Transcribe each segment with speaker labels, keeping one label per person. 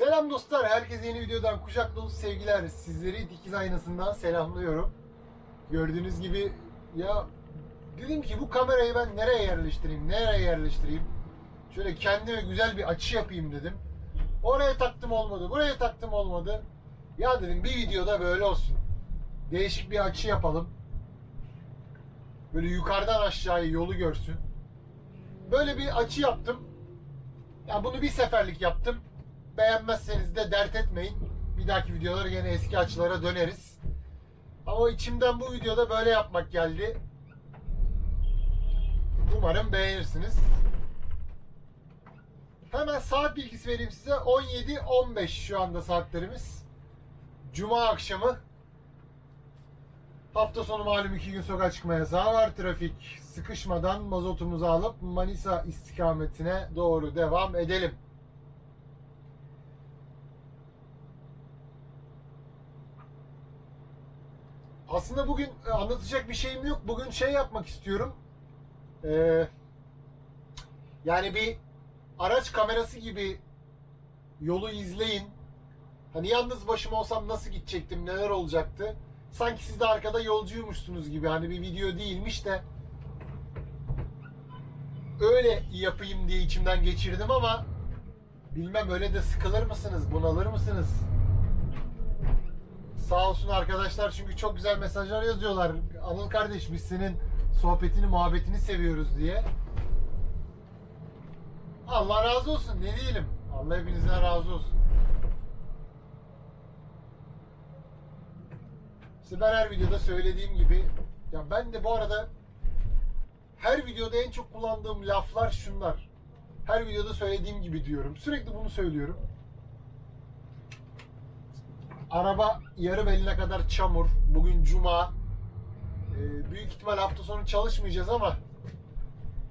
Speaker 1: Selam dostlar, herkese yeni videodan kucak dolusu sevgiler. Sizleri dikiz aynasından selamlıyorum. Gördüğünüz gibi ya dedim ki bu kamerayı ben nereye yerleştireyim, nereye yerleştireyim? Şöyle kendime güzel bir açı yapayım dedim. Oraya taktım olmadı, buraya taktım olmadı. Ya dedim bir videoda böyle olsun. Değişik bir açı yapalım. Böyle yukarıdan aşağıya yolu görsün. Böyle bir açı yaptım. Ya bunu bir seferlik yaptım. Beğenmezseniz de dert etmeyin. Bir dahaki videolara yine eski açılara döneriz. Ama içimden bu videoda böyle yapmak geldi. Umarım beğenirsiniz. Hemen saat bilgisi vereyim size. 17.15 şu anda saatlerimiz. Cuma akşamı. Hafta sonu malum iki gün sokağa çıkma yasağı var. Trafik sıkışmadan mazotumuzu alıp Manisa istikametine doğru devam edelim. Aslında bugün e, anlatacak bir şeyim yok. Bugün şey yapmak istiyorum. Ee, yani bir araç kamerası gibi yolu izleyin. Hani yalnız başıma olsam nasıl gidecektim, neler olacaktı? Sanki siz de arkada yolcuymuşsunuz gibi. Hani bir video değilmiş de öyle yapayım diye içimden geçirdim ama bilmem öyle de sıkılır mısınız, bunalır mısınız? Sağ olsun arkadaşlar çünkü çok güzel mesajlar yazıyorlar. Anıl kardeş biz senin sohbetini, muhabbetini seviyoruz diye. Allah razı olsun ne diyelim. Allah hepinizden razı olsun. İşte ben her videoda söylediğim gibi ya ben de bu arada her videoda en çok kullandığım laflar şunlar. Her videoda söylediğim gibi diyorum. Sürekli bunu söylüyorum. Araba yarım eline kadar çamur. Bugün cuma. Ee, büyük ihtimal hafta sonu çalışmayacağız ama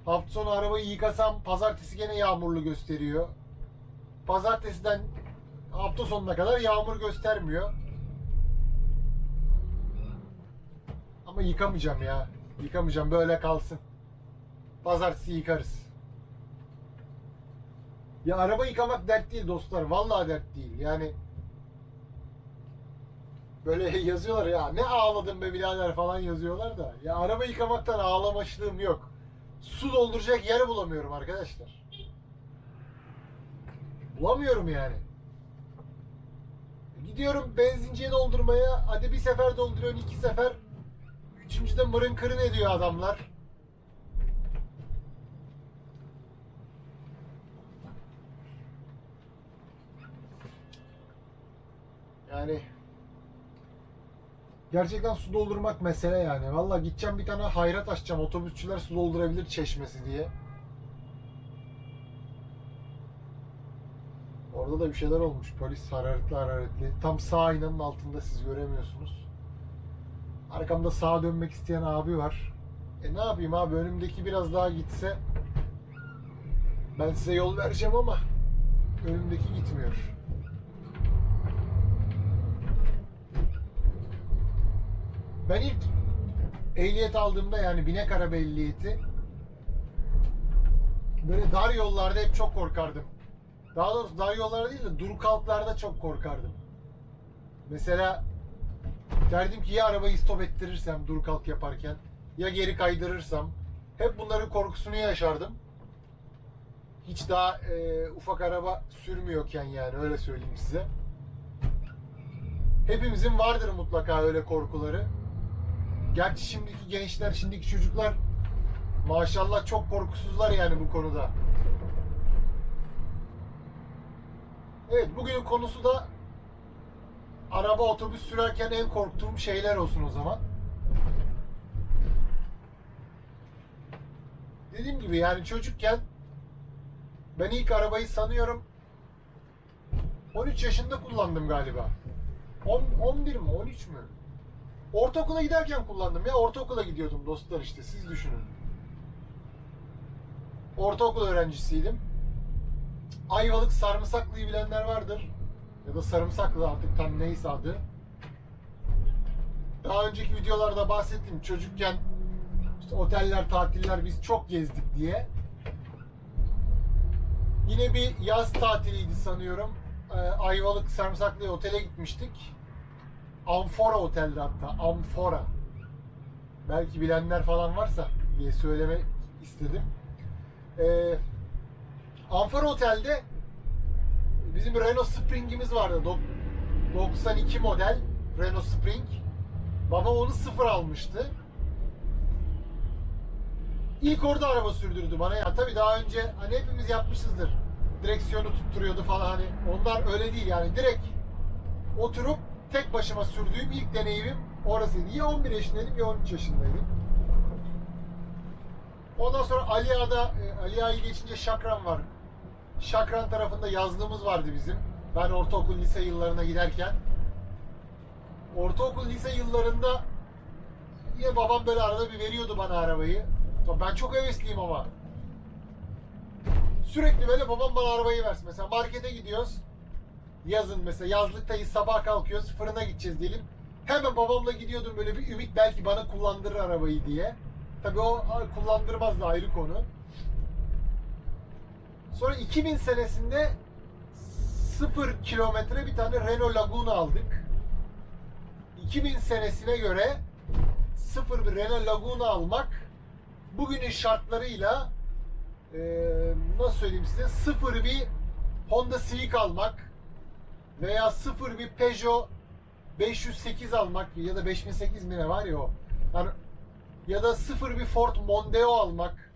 Speaker 1: hafta sonu arabayı yıkasam pazartesi gene yağmurlu gösteriyor. Pazartesiden hafta sonuna kadar yağmur göstermiyor. Ama yıkamayacağım ya. Yıkamayacağım böyle kalsın. Pazartesi yıkarız. Ya araba yıkamak dert değil dostlar. Vallahi dert değil. Yani böyle yazıyorlar ya ne ağladın be birader falan yazıyorlar da. Ya araba yıkamaktan ağlamaşlığım yok. Su dolduracak yer bulamıyorum arkadaşlar. Bulamıyorum yani. Gidiyorum benzinciye doldurmaya. Hadi bir sefer dolduruyorsun, iki sefer. Üçüncüde mırın kırın ediyor adamlar. Yani gerçekten su doldurmak mesele yani. Valla gideceğim bir tane hayrat açacağım. Otobüsçüler su doldurabilir çeşmesi diye. Orada da bir şeyler olmuş. Polis hararetli hararetli. Tam sağ aynanın altında siz göremiyorsunuz. Arkamda sağa dönmek isteyen abi var. E ne yapayım abi önümdeki biraz daha gitse ben size yol vereceğim ama önümdeki gitmiyor. Ben ilk ehliyet aldığımda yani binek araba ehliyeti böyle dar yollarda hep çok korkardım. Daha doğrusu dar yollarda değil de dur kalklarda çok korkardım. Mesela derdim ki ya arabayı stop ettirirsem dur kalk yaparken ya geri kaydırırsam hep bunların korkusunu yaşardım. Hiç daha e, ufak araba sürmüyorken yani öyle söyleyeyim size. Hepimizin vardır mutlaka öyle korkuları. Gerçi şimdiki gençler, şimdiki çocuklar maşallah çok korkusuzlar yani bu konuda. Evet bugünün konusu da araba otobüs sürerken en korktuğum şeyler olsun o zaman. Dediğim gibi yani çocukken ben ilk arabayı sanıyorum 13 yaşında kullandım galiba. 10, 11 mi 13 mü? Ortaokula giderken kullandım ya. Ortaokula gidiyordum dostlar işte siz düşünün. Ortaokul öğrencisiydim. Ayvalık Sarımsaklı'yı bilenler vardır. Ya da Sarımsaklı artık tam neyse adı. Daha önceki videolarda bahsettim. Çocukken işte oteller, tatiller biz çok gezdik diye. Yine bir yaz tatiliydi sanıyorum. e, Ayvalık Sarımsaklı'ya otele gitmiştik. Amfora Otel'de hatta. Amfora. Belki bilenler falan varsa diye söylemek istedim. E, Amfora Otel'de bizim Renault Spring'imiz vardı. Dok- 92 model Renault Spring. Babam onu sıfır almıştı. İlk orada araba sürdürdü bana ya. Tabii daha önce hani hepimiz yapmışızdır. Direksiyonu tutturuyordu falan hani. Onlar öyle değil yani. Direkt oturup tek başıma sürdüğüm ilk deneyimim orasıydı. Ya 11 yaşındaydım ya 13 yaşındaydım. Ondan sonra Ali Ağa'da, e, Ali Ağa'yı geçince Şakran var. Şakran tarafında yazlığımız vardı bizim. Ben ortaokul, lise yıllarına giderken. Ortaokul, lise yıllarında yine babam böyle arada bir veriyordu bana arabayı. Ben çok hevesliyim ama. Sürekli böyle babam bana arabayı versin. Mesela markete gidiyoruz. Yazın mesela yazlıktayız sabah kalkıyoruz fırına gideceğiz diyelim. Hemen babamla gidiyordum böyle bir ümit belki bana kullandırır arabayı diye. Tabii o kullandırmaz da ayrı konu. Sonra 2000 senesinde 0 kilometre bir tane Renault Laguna aldık. 2000 senesine göre sıfır bir Renault Laguna almak bugünün şartlarıyla eee, nasıl söyleyeyim size sıfır bir Honda Civic almak veya sıfır bir Peugeot 508 almak ya da 5008 mi ne var ya o. Yani ya da sıfır bir Ford Mondeo almak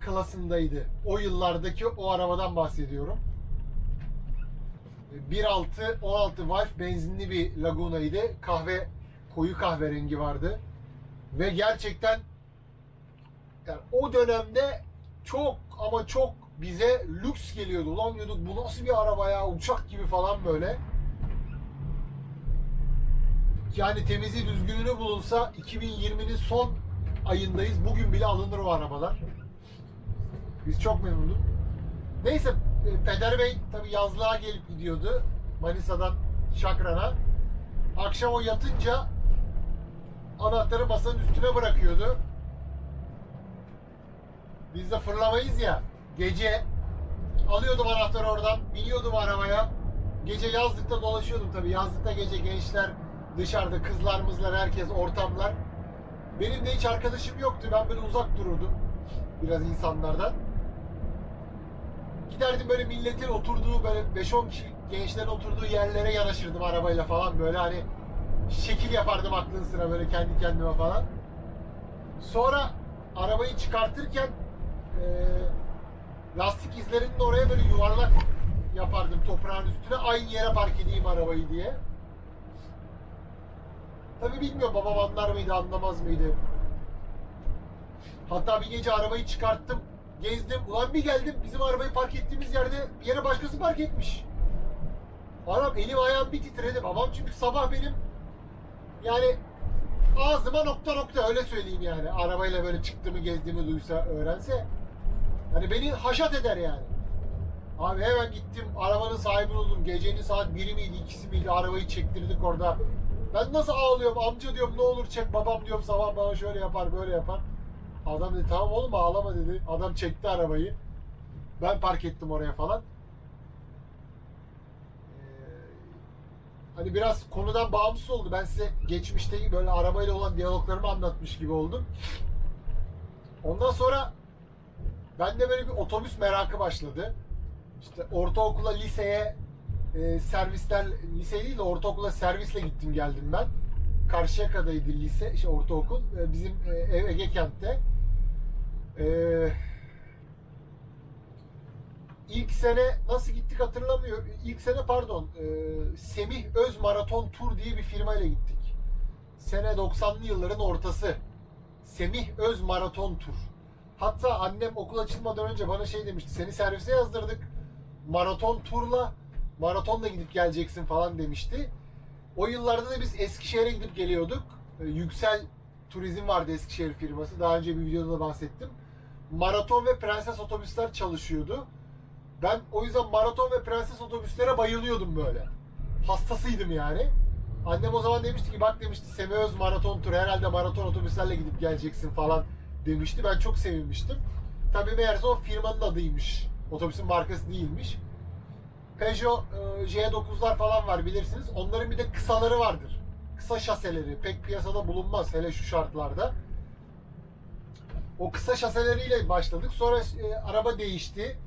Speaker 1: klasındaydı. O yıllardaki o arabadan bahsediyorum. 1.6 16 valf benzinli bir Laguna'ydı. Kahve koyu kahverengi vardı. Ve gerçekten yani o dönemde çok ama çok bize lüks geliyordu. Ulan diyorduk bu nasıl bir araba ya uçak gibi falan böyle. Yani temizi düzgününü bulunsa 2020'nin son ayındayız. Bugün bile alınır o arabalar. Biz çok memnunuz. Neyse e, Peder Bey tabi yazlığa gelip gidiyordu. Manisa'dan Şakran'a. Akşam o yatınca anahtarı masanın üstüne bırakıyordu. Biz de fırlamayız ya. Gece alıyordum anahtarı oradan, biniyordum arabaya. Gece yazlıkta dolaşıyordum tabii. Yazlıkta gece gençler dışarıda, kızlar mızlar herkes, ortamlar. Benim de hiç arkadaşım yoktu. Ben böyle uzak dururdum biraz insanlardan. Giderdim böyle milletin oturduğu böyle 5-10 kişi gençlerin oturduğu yerlere yanaşırdım arabayla falan böyle hani şekil yapardım aklın sıra böyle kendi kendime falan. Sonra arabayı çıkartırken eee, lastik izlerinin oraya böyle yuvarlak yapardım toprağın üstüne aynı yere park edeyim arabayı diye. Tabi bilmiyorum babam anlar mıydı anlamaz mıydı. Hatta bir gece arabayı çıkarttım gezdim. Ulan bir geldim bizim arabayı park ettiğimiz yerde bir yere başkası park etmiş. Arap elim ayağım bir titredi. Babam çünkü sabah benim yani ağzıma nokta nokta öyle söyleyeyim yani. Arabayla böyle çıktığımı gezdiğimi duysa öğrense. Hani beni haşat eder yani. Abi hemen gittim arabanın sahibini oldum. Gecenin saat 1'i miydi 2'si miydi arabayı çektirdik orada. Ben nasıl ağlıyorum amca diyorum ne olur çek babam diyorum sabah bana şöyle yapar böyle yapar. Adam dedi tamam oğlum ağlama dedi. Adam çekti arabayı. Ben park ettim oraya falan. Ee, hani biraz konudan bağımsız oldu. Ben size geçmişte böyle arabayla olan diyaloglarımı anlatmış gibi oldum. Ondan sonra bende böyle bir otobüs merakı başladı. İşte ortaokula, liseye e, servisler, lise değil de ortaokula servisle gittim geldim ben. Karşıyaka'daydı lise, işte ortaokul. E, bizim e, ev Ege kentte. E, ilk sene nasıl gittik hatırlamıyorum. İlk sene pardon, e, Semih Öz Maraton Tur diye bir firmayla gittik. Sene 90'lı yılların ortası. Semih Öz Maraton Tur. Hatta annem okul açılmadan önce bana şey demişti. Seni servise yazdırdık. Maraton turla maratonla gidip geleceksin falan demişti. O yıllarda da biz Eskişehir'e gidip geliyorduk. Ee, Yüksel Turizm vardı Eskişehir firması. Daha önce bir videoda da bahsettim. Maraton ve prenses otobüsler çalışıyordu. Ben o yüzden maraton ve prenses otobüslere bayılıyordum böyle. Hastasıydım yani. Annem o zaman demişti ki bak demişti Semöz maraton turu herhalde maraton otobüslerle gidip geleceksin falan demişti. Ben çok sevinmiştim. Tabii meğerse o firmanın adıymış. Otobüsün markası değilmiş. Peugeot e, J9'lar falan var bilirsiniz. Onların bir de kısaları vardır. Kısa şaseleri pek piyasada bulunmaz hele şu şartlarda. O kısa şaseleriyle başladık. Sonra e, araba değişti.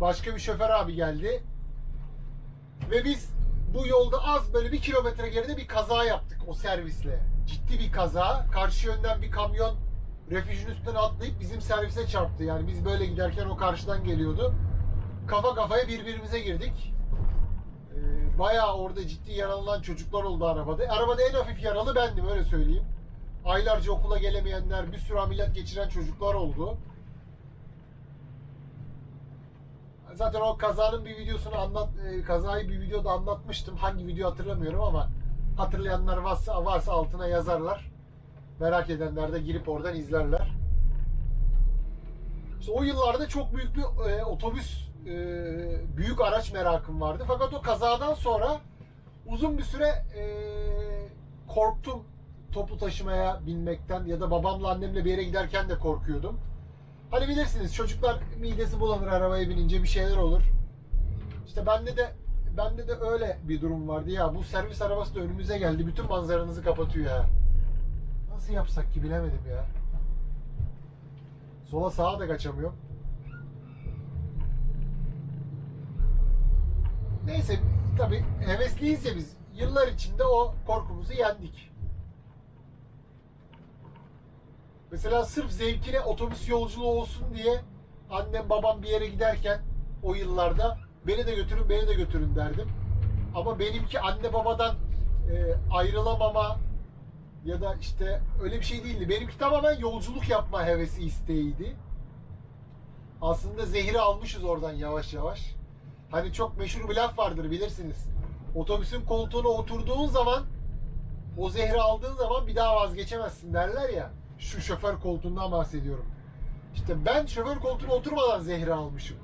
Speaker 1: Başka bir şoför abi geldi. Ve biz bu yolda az böyle bir kilometre geride bir kaza yaptık o servisle. Ciddi bir kaza. Karşı yönden bir kamyon refüjün üstüne atlayıp bizim servise çarptı. Yani biz böyle giderken o karşıdan geliyordu. Kafa kafaya birbirimize girdik. Ee, bayağı orada ciddi yaralanan çocuklar oldu arabada. Arabada en hafif yaralı bendim öyle söyleyeyim. Aylarca okula gelemeyenler, bir sürü ameliyat geçiren çocuklar oldu. Zaten o kazanın bir videosunu anlat, e, kazayı bir videoda anlatmıştım. Hangi video hatırlamıyorum ama hatırlayanlar varsa, varsa altına yazarlar. Merak edenler de girip oradan izlerler. İşte o yıllarda çok büyük bir e, otobüs, e, büyük araç merakım vardı. Fakat o kazadan sonra uzun bir süre e, korktum toplu taşımaya binmekten ya da babamla annemle bir yere giderken de korkuyordum. Hani bilirsiniz çocuklar midesi bulanır arabaya binince bir şeyler olur. İşte bende de bende de öyle bir durum vardı ya bu servis arabası da önümüze geldi bütün manzaranızı kapatıyor ya. Nasıl yapsak ki bilemedim ya. Sola sağa da kaçamıyorum. Neyse tabi hevesliyiz ya biz. Yıllar içinde o korkumuzu yendik. Mesela sırf zevkine otobüs yolculuğu olsun diye annem babam bir yere giderken o yıllarda beni de götürün beni de götürün derdim. Ama benimki anne babadan e, ayrılamama ya da işte öyle bir şey değildi. Benimki tamamen yolculuk yapma hevesi isteğiydi. Aslında zehri almışız oradan yavaş yavaş. Hani çok meşhur bir laf vardır bilirsiniz. Otobüsün koltuğuna oturduğun zaman o zehri aldığın zaman bir daha vazgeçemezsin derler ya. Şu şoför koltuğundan bahsediyorum. İşte ben şoför koltuğuna oturmadan zehri almışım.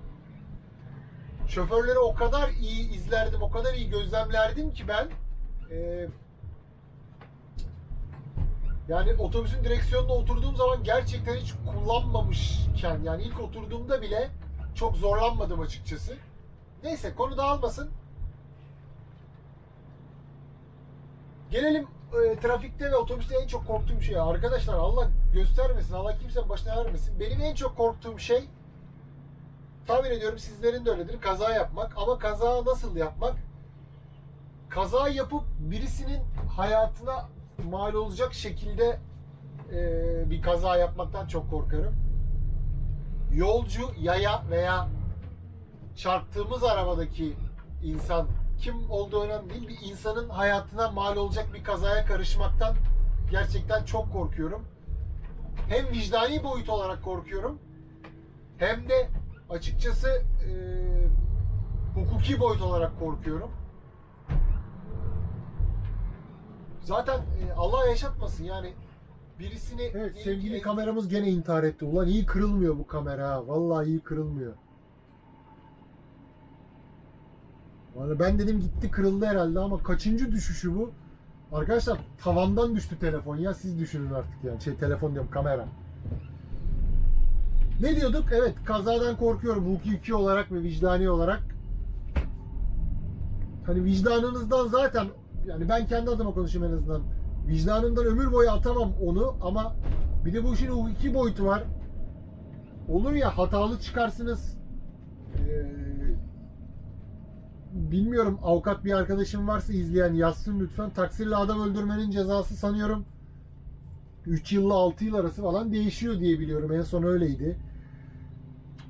Speaker 1: Şoförleri o kadar iyi izlerdim, o kadar iyi gözlemlerdim ki ben e, yani otobüsün direksiyonuna oturduğum zaman gerçekten hiç kullanmamışken yani ilk oturduğumda bile çok zorlanmadım açıkçası. Neyse konu dağılmasın. Gelelim e, trafikte ve otobüste en çok korktuğum şey. Arkadaşlar Allah göstermesin, Allah kimsenin başına vermesin. Benim en çok korktuğum şey tahmin ediyorum sizlerin de öyledir. Kaza yapmak. Ama kaza nasıl yapmak? Kaza yapıp birisinin hayatına mal olacak şekilde e, bir kaza yapmaktan çok korkarım. Yolcu, yaya veya çarptığımız arabadaki insan kim olduğu önemli değil. Bir insanın hayatına mal olacak bir kazaya karışmaktan gerçekten çok korkuyorum. Hem vicdani boyut olarak korkuyorum. Hem de açıkçası e, hukuki boyut olarak korkuyorum. Zaten e, Allah yaşatmasın yani birisini evet, sevgili kameramız gene intihar etti. Ulan iyi kırılmıyor bu kamera ha. Vallahi iyi kırılmıyor. Vallahi ben dedim gitti kırıldı herhalde ama kaçıncı düşüşü bu? Arkadaşlar tavandan düştü telefon ya siz düşünün artık yani şey telefon diyorum kamera. Ne diyorduk? Evet kazadan korkuyorum hukuki olarak ve vicdani olarak. Hani vicdanınızdan zaten yani ben kendi adıma konuşayım en azından. Vicdanımdan ömür boyu atamam onu ama bir de bu işin hukuki boyutu var. Olur ya hatalı çıkarsınız. Ee, bilmiyorum avukat bir arkadaşım varsa izleyen yazsın lütfen. Taksirle adam öldürmenin cezası sanıyorum 3 yılla 6 yıl arası falan değişiyor diye biliyorum. En son öyleydi.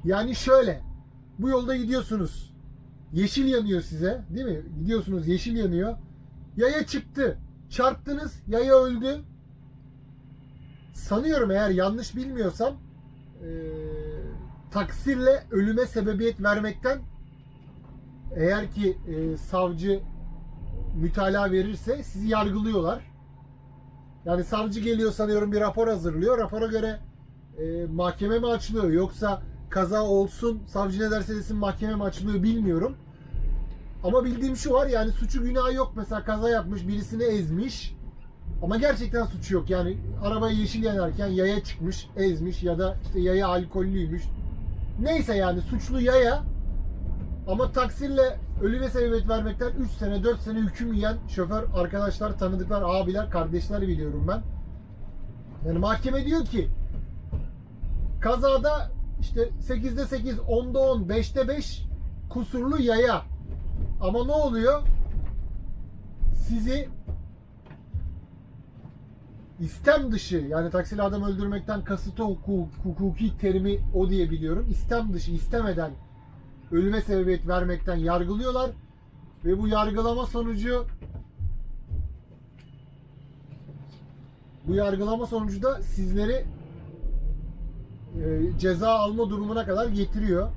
Speaker 1: Yani şöyle. Bu yolda gidiyorsunuz. Yeşil yanıyor size. Değil mi? Gidiyorsunuz yeşil yanıyor. Yaya çıktı. Çarptınız. Yaya öldü. Sanıyorum eğer yanlış bilmiyorsam e, taksirle ölüme sebebiyet vermekten eğer ki e, savcı mütalaa verirse sizi yargılıyorlar. Yani savcı geliyor sanıyorum bir rapor hazırlıyor. Rapora göre e, mahkeme mi açılıyor yoksa kaza olsun savcı ne derse desin mahkeme mi açılıyor bilmiyorum. Ama bildiğim şu var yani suçu günahı yok. Mesela kaza yapmış birisini ezmiş. Ama gerçekten suçu yok. Yani arabayı yeşil yanarken yaya çıkmış, ezmiş ya da işte yaya alkollüymüş. Neyse yani suçlu yaya Ama taksirle ölüme sebebiyet vermekten 3 sene 4 sene hüküm yiyen şoför arkadaşlar, tanıdıklar, abiler, kardeşler biliyorum ben. Yani mahkeme diyor ki kazada işte 8'de 8, 10'da 10, 5'te 5 kusurlu yaya. Ama ne oluyor? Sizi istem dışı yani taksili adam öldürmekten kasıtı hukuk, hukuki terimi o diye biliyorum. İstem dışı istemeden ölüme sebebiyet vermekten yargılıyorlar ve bu yargılama sonucu bu yargılama sonucu da sizleri e, ceza alma durumuna kadar getiriyor.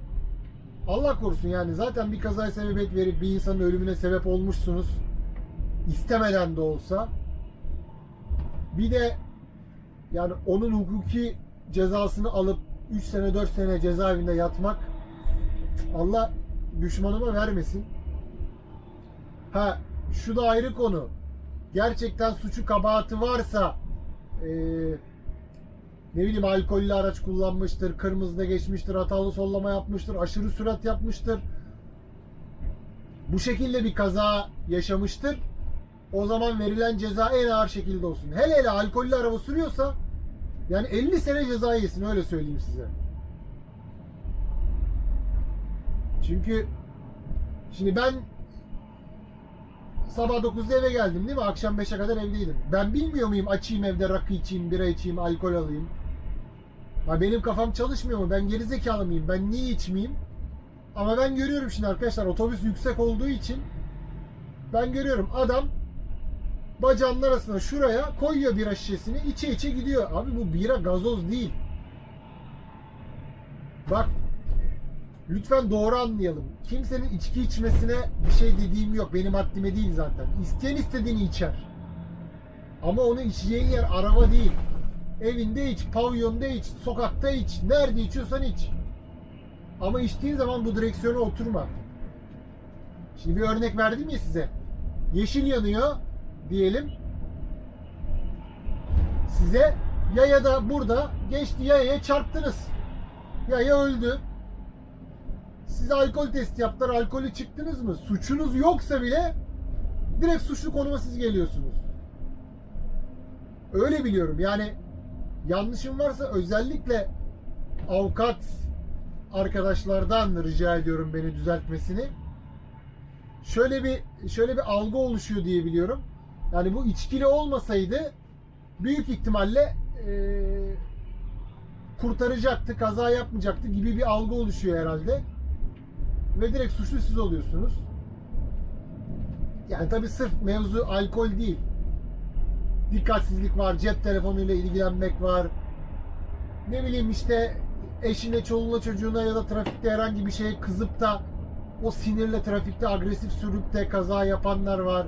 Speaker 1: Allah korusun yani zaten bir kazaya sebebiyet verip bir insanın ölümüne sebep olmuşsunuz. istemeden de olsa. Bir de yani onun hukuki cezasını alıp 3 sene 4 sene cezaevinde yatmak Allah düşmanıma vermesin. Ha şu da ayrı konu. Gerçekten suçu kabahati varsa eee ne bileyim alkollü araç kullanmıştır, kırmızıda geçmiştir, hatalı sollama yapmıştır, aşırı sürat yapmıştır. Bu şekilde bir kaza yaşamıştır. O zaman verilen ceza en ağır şekilde olsun. Hele hele alkollü araba sürüyorsa yani 50 sene ceza yesin öyle söyleyeyim size. Çünkü şimdi ben sabah 9'da eve geldim değil mi? Akşam 5'e kadar evdeydim. Ben bilmiyor muyum açayım evde rakı içeyim, bira içeyim, alkol alayım. Ha benim kafam çalışmıyor mu? Ben gerizekalı mıyım? Ben niye içmeyeyim? Ama ben görüyorum şimdi arkadaşlar otobüs yüksek olduğu için ben görüyorum adam bacağının arasına şuraya koyuyor bira şişesini içe içe gidiyor. Abi bu bira gazoz değil. Bak lütfen doğru anlayalım. Kimsenin içki içmesine bir şey dediğim yok. Benim haddime değil zaten. İsteyen istediğini içer. Ama onu içeceğin yer araba değil. Evinde iç, pavyonda iç, sokakta iç. Nerede içiyorsan iç. Ama içtiğin zaman bu direksiyona oturma. Şimdi bir örnek verdim ya size. Yeşil yanıyor diyelim. Size yaya da burada geçti yayaya çarptınız. Yaya öldü. Size alkol testi yaptılar. Alkolü çıktınız mı? Suçunuz yoksa bile direkt suçlu konuma siz geliyorsunuz. Öyle biliyorum. Yani yanlışım varsa özellikle avukat arkadaşlardan rica ediyorum beni düzeltmesini. Şöyle bir şöyle bir algı oluşuyor diye biliyorum. Yani bu içkili olmasaydı büyük ihtimalle eee, kurtaracaktı, kaza yapmayacaktı gibi bir algı oluşuyor herhalde. Ve direkt suçlu siz oluyorsunuz. Yani tabi sırf mevzu alkol değil. Dikkatsizlik var, cep telefonuyla ilgilenmek var. Ne bileyim işte eşine, çoluğuna, çocuğuna ya da trafikte herhangi bir şeye kızıp da o sinirle trafikte agresif sürüp de kaza yapanlar var.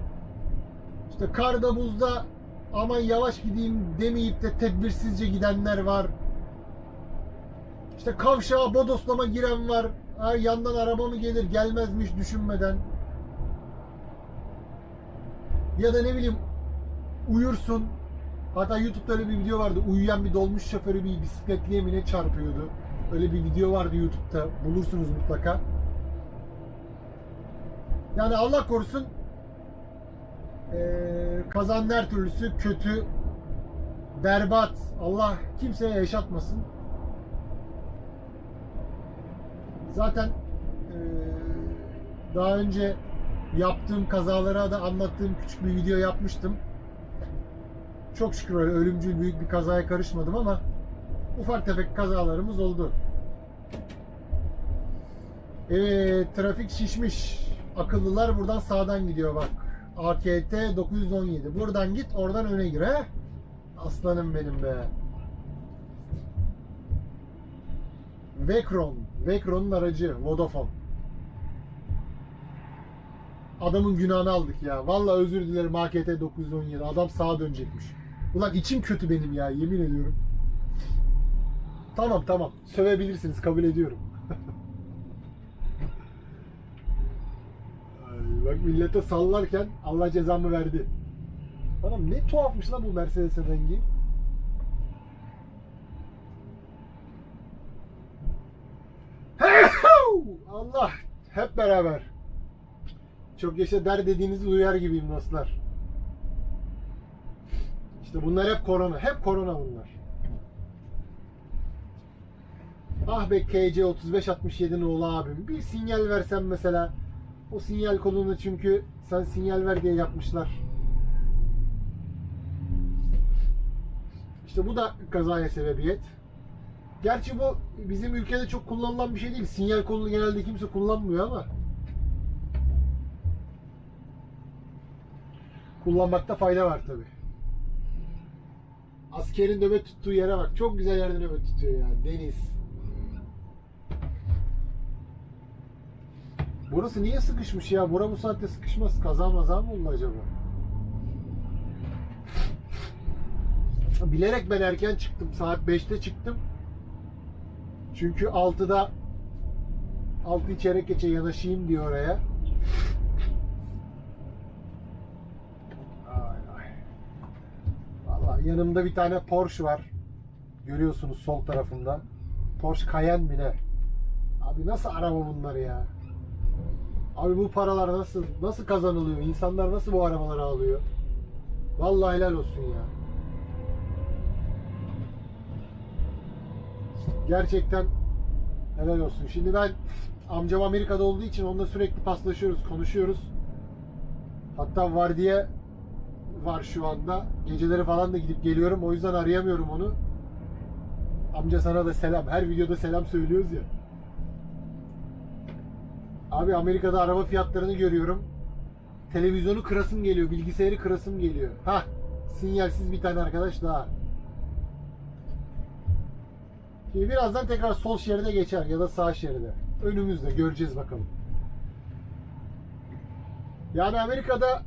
Speaker 1: İşte karda buzda aman yavaş gideyim demeyip de tedbirsizce gidenler var. İşte kavşağa bodoslama giren var. Ha, yandan araba mı gelir gelmezmiş düşünmeden. Ya da ne bileyim uyursun. Hatta YouTube'da öyle bir video vardı. Uyuyan bir dolmuş şoförü bir bisikletliye mi ne çarpıyordu. Öyle bir video vardı YouTube'da. Bulursunuz mutlaka. Yani Allah korusun eee kazanın her türlüsü kötü, berbat. Allah kimseye yaşatmasın. Zaten eee, daha önce yaptığım kazalara da anlattığım küçük bir video yapmıştım. Çok şükür öyle ölümcül büyük bir kazaya karışmadım ama ufak tefek kazalarımız oldu. Evet, trafik şişmiş. Akıllılar buradan sağdan gidiyor bak. AKT 917. Buradan git, oradan öne gir he. Aslanım benim be. Vecron. Vecron'un aracı. Vodafone. Adamın günahını aldık ya. Vallahi özür dilerim AKT 917. Adam sağa dönecekmiş. Ulan içim kötü benim ya yemin ediyorum. Tamam tamam. Sövebilirsiniz kabul ediyorum. Ay, bak millete sallarken Allah cezamı verdi. Bana ne tuhafmış lan bu Mercedes'in rengi. Allah Hep beraber. Çok yaşa der dediğinizi duyar gibiyim dostlar. İşte bunlar hep korona. Hep korona bunlar. Ah be KC 3567 oğlu abim. Bir sinyal versen mesela. O sinyal kodunu çünkü sen sinyal ver diye yapmışlar. İşte bu da kazaya sebebiyet. Gerçi bu bizim ülkede çok kullanılan bir şey değil. Sinyal kolunu genelde kimse kullanmıyor ama. Kullanmakta fayda var tabi. Askerin nöbet tuttuğu yere bak. Çok güzel yerde nöbet tutuyor ya. Deniz. Burası niye sıkışmış ya? Bura bu saatte sıkışmaz. Kaza maza mı oldu acaba? Bilerek ben erken çıktım. Saat 5'te çıktım. Çünkü 6'da 6 çeyrek geçe yanaşayım diyor oraya. Ay ay. Vallahi yanımda bir tane Porsche var. Görüyorsunuz sol tarafımda. Porsche Cayenne mi? Abi nasıl araba bunlar ya? Abi bu paralar nasıl nasıl kazanılıyor? İnsanlar nasıl bu arabaları alıyor? Vallahi helal olsun ya. Gerçekten helal olsun. Şimdi ben amcam Amerika'da olduğu için onunla sürekli paslaşıyoruz, konuşuyoruz. Hatta var diye var şu anda. Geceleri falan da gidip geliyorum. O yüzden arayamıyorum onu. Amca sana da selam. Her videoda selam söylüyoruz ya. Abi Amerika'da araba fiyatlarını görüyorum. Televizyonu kırasım geliyor, bilgisayarı kırasım geliyor. Ha, sinyalsiz bir tane arkadaş daha. Şimdi birazdan tekrar sol şeride geçer ya da sağ şeride. Önümüzde göreceğiz bakalım. Yani Amerika'da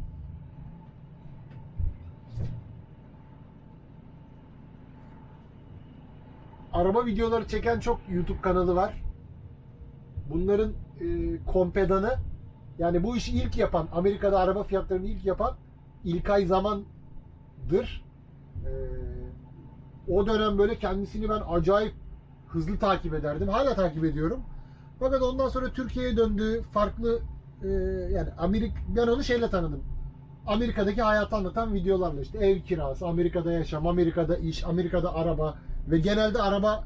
Speaker 1: araba videoları çeken çok YouTube kanalı var. Bunların e, kompedanı yani bu işi ilk yapan Amerika'da araba fiyatlarını ilk yapan İlkay Zaman'dır. E, o dönem böyle kendisini ben acayip hızlı takip ederdim. Hala takip ediyorum. Fakat ondan sonra Türkiye'ye döndü. Farklı e, yani Amerik ben onu şeyle tanıdım. Amerika'daki hayatı anlatan videolarla işte ev kirası, Amerika'da yaşam, Amerika'da iş, Amerika'da araba ve genelde araba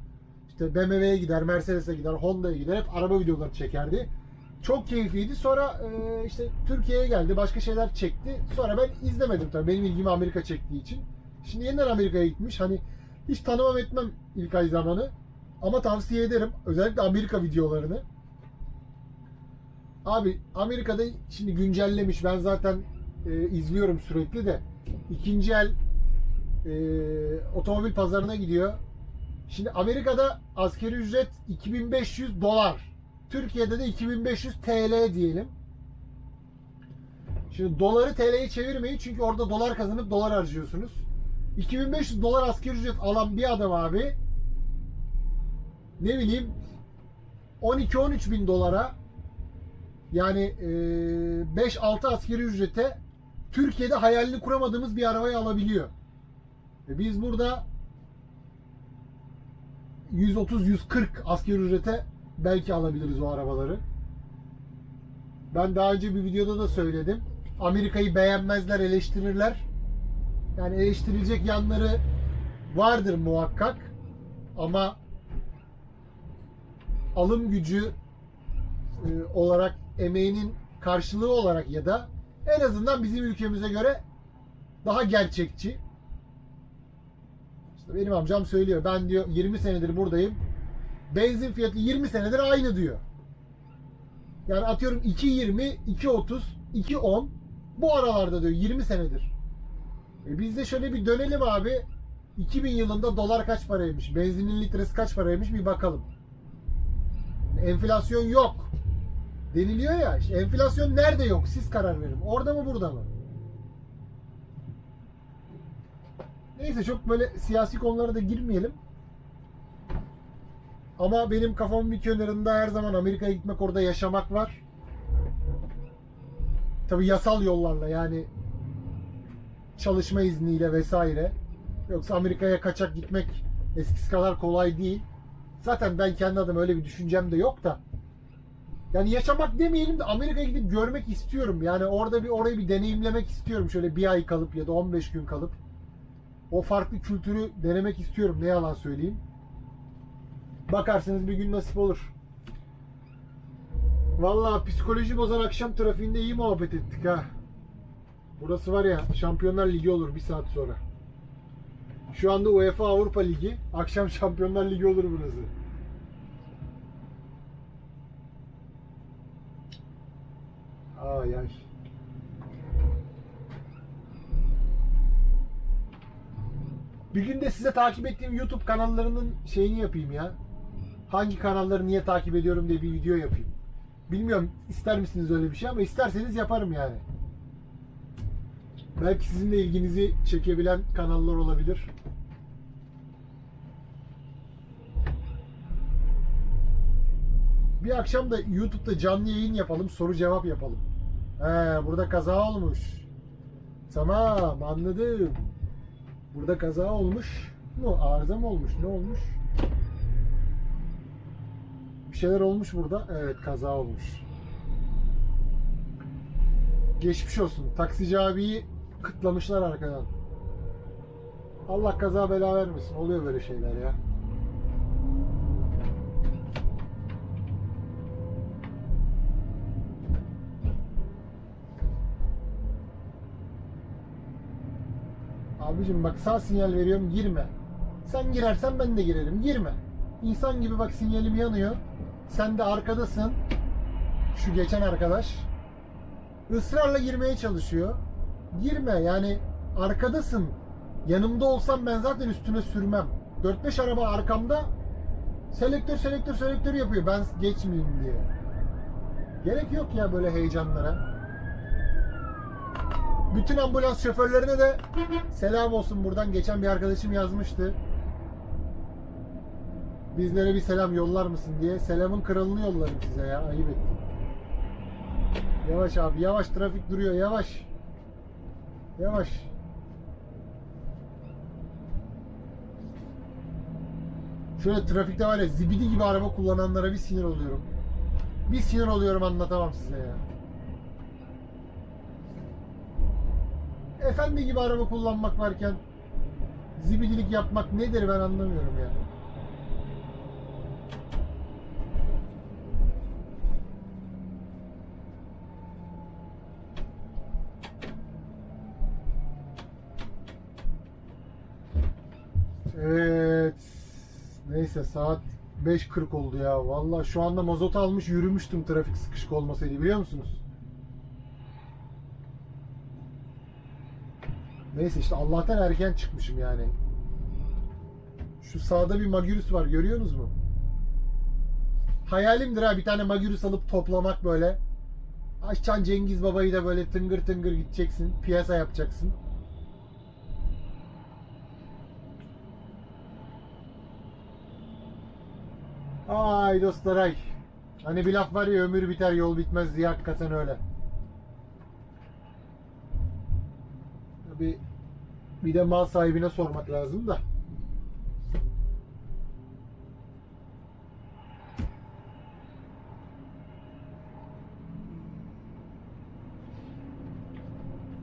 Speaker 1: işte BMW'ye gider, Mercedes'e gider, Honda'ya gider hep araba videoları çekerdi. Çok keyifliydi. Sonra e, işte Türkiye'ye geldi, başka şeyler çekti. Sonra ben izlemedim tabii. Benim ilgimi Amerika çektiği için. Şimdi yeniden Amerika'ya gitmiş. Hani hiç tanımam etmem ilk ay zamanı. Ama tavsiye ederim. Özellikle Amerika videolarını. Abi Amerika'da şimdi güncellemiş. Ben zaten e, izliyorum sürekli de. İkinci el e, otomobil pazarına gidiyor. Şimdi Amerika'da askeri ücret 2500 dolar. Türkiye'de de 2500 TL diyelim. Şimdi doları TL'ye çevirmeyin çünkü orada dolar kazanıp dolar harcıyorsunuz. 2500 dolar asgari ücret alan bir adam abi ne bileyim 12-13 bin dolara yani e, 5-6 askeri ücrete Türkiye'de hayalini kuramadığımız bir arabayı alabiliyor. Biz burada 130-140 askeri ücrete belki alabiliriz o arabaları. Ben daha önce bir videoda da söyledim. Amerika'yı beğenmezler, eleştirirler. Yani eleştirilecek yanları vardır muhakkak. Ama alım gücü e, olarak emeğinin karşılığı olarak ya da en azından bizim ülkemize göre daha gerçekçi. İşte benim amcam söylüyor. Ben diyor 20 senedir buradayım. Benzin fiyatı 20 senedir aynı diyor. Yani atıyorum 2.20, 2.30, 2.10 bu aralarda diyor 20 senedir. E biz de şöyle bir dönelim abi. 2000 yılında dolar kaç paraymış? Benzinin litresi kaç paraymış bir bakalım. Enflasyon yok. Deniliyor ya. işte enflasyon nerede yok? Siz karar verin. Orada mı burada mı? Neyse çok böyle siyasi konulara da girmeyelim. Ama benim kafamın bir kenarında her zaman Amerika'ya gitmek, orada yaşamak var. Tabi yasal yollarla yani çalışma izniyle vesaire. Yoksa Amerika'ya kaçak gitmek eskisi kadar kolay değil. Zaten ben kendi adıma öyle bir düşüncem de yok da. yani yaşamak demeyelim de Amerika'ya gidip görmek istiyorum. Yani orada bir orayı bir deneyimlemek istiyorum. Şöyle bir ay kalıp ya da 15 gün kalıp o farklı kültürü denemek istiyorum. Ne yalan söyleyeyim. Bakarsınız bir gün nasip olur. Vallahi psikoloji bozan akşam trafiğinde iyi muhabbet ettik ha. Burası var ya Şampiyonlar Ligi olur bir saat sonra. Şu anda UEFA Avrupa Ligi, akşam Şampiyonlar Ligi olur burası. Ay ay. Bir gün de size takip ettiğim YouTube kanallarının şeyini yapayım ya. Hangi kanalları niye takip ediyorum diye bir video yapayım. Bilmiyorum ister misiniz öyle bir şey ama isterseniz yaparım yani. Belki sizin de ilginizi çekebilen kanallar olabilir. Bir akşam da YouTube'da canlı yayın yapalım, soru cevap yapalım. He, burada kaza olmuş. Tamam, anladım. Burada kaza olmuş mu? Arıza mı olmuş? Ne olmuş? Bir şeyler olmuş burada. Evet, kaza olmuş. Geçmiş olsun. Taksici abiyi kıtlamışlar arkadan. Allah kaza bela vermesin. Oluyor böyle şeyler ya. Abicim bak sağ sinyal veriyorum girme. Sen girersen ben de girerim. Girme. İnsan gibi bak sinyalim yanıyor. Sen de arkadasın. Şu geçen arkadaş ısrarla girmeye çalışıyor. Girme yani arkadasın. Yanımda olsam ben zaten üstüne sürmem. 4-5 araba arkamda selektör selektör selektör yapıyor ben geçmeyeyim diye. Gerek yok ya böyle heyecanlara. Bütün ambulans şoförlerine de selam olsun buradan. Geçen bir arkadaşım yazmıştı. Bizlere bir selam yollar mısın diye. Selamın kralını yollarım size ya. Ayıp ettim. Yavaş abi yavaş trafik duruyor yavaş. Yavaş. Şöyle trafikte var ya zibidi gibi araba kullananlara bir sinir oluyorum. Bir sinir oluyorum anlatamam size ya. Efendi gibi araba kullanmak varken zibidilik yapmak nedir ben anlamıyorum ya. Evet. Neyse saat 5.40 oldu ya. Vallahi şu anda mazot almış yürümüştüm trafik sıkışık olmasaydı biliyor musunuz? Neyse işte Allah'tan erken çıkmışım yani. Şu sağda bir Magirus var görüyorsunuz mu? Hayalimdir ha bir tane Magirus alıp toplamak böyle. Açacaksın Cengiz Baba'yı da böyle tıngır tıngır gideceksin. Piyasa yapacaksın. Ay dostlar ay. Hani bir laf var ya ömür biter yol bitmez diye hakikaten öyle. Tabii bir de mal sahibine sormak lazım da.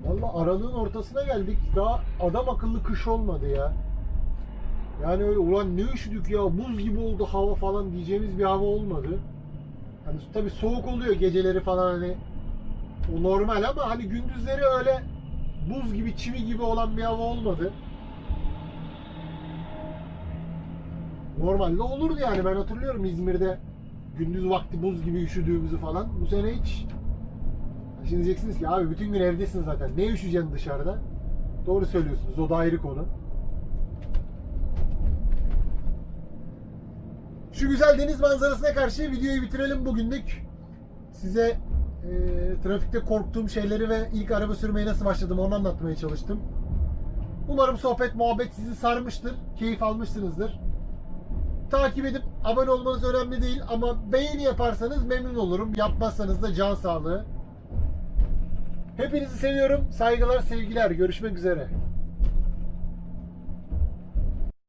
Speaker 1: Valla aralığın ortasına geldik. Daha adam akıllı kış olmadı ya. Yani öyle ulan ne üşüdük ya buz gibi oldu hava falan diyeceğimiz bir hava olmadı. Hani tabi soğuk oluyor geceleri falan hani o normal ama hani gündüzleri öyle buz gibi çivi gibi olan bir hava olmadı. Normalde olurdu yani ben hatırlıyorum İzmir'de gündüz vakti buz gibi üşüdüğümüzü falan. Bu sene hiç. Şimdi diyeceksiniz ki abi bütün gün evdesin zaten. Ne üşüyeceksin dışarıda? Doğru söylüyorsunuz. O da ayrı konu. Şu güzel deniz manzarasına karşı videoyu bitirelim bugünlük. Size trafikte korktuğum şeyleri ve ilk araba sürmeye nasıl başladım onu anlatmaya çalıştım. Umarım sohbet muhabbet sizi sarmıştır. Keyif almışsınızdır. Takip edip abone olmanız önemli değil ama beğeni yaparsanız memnun olurum. Yapmazsanız da can sağlığı. Hepinizi seviyorum. Saygılar, sevgiler. Görüşmek üzere.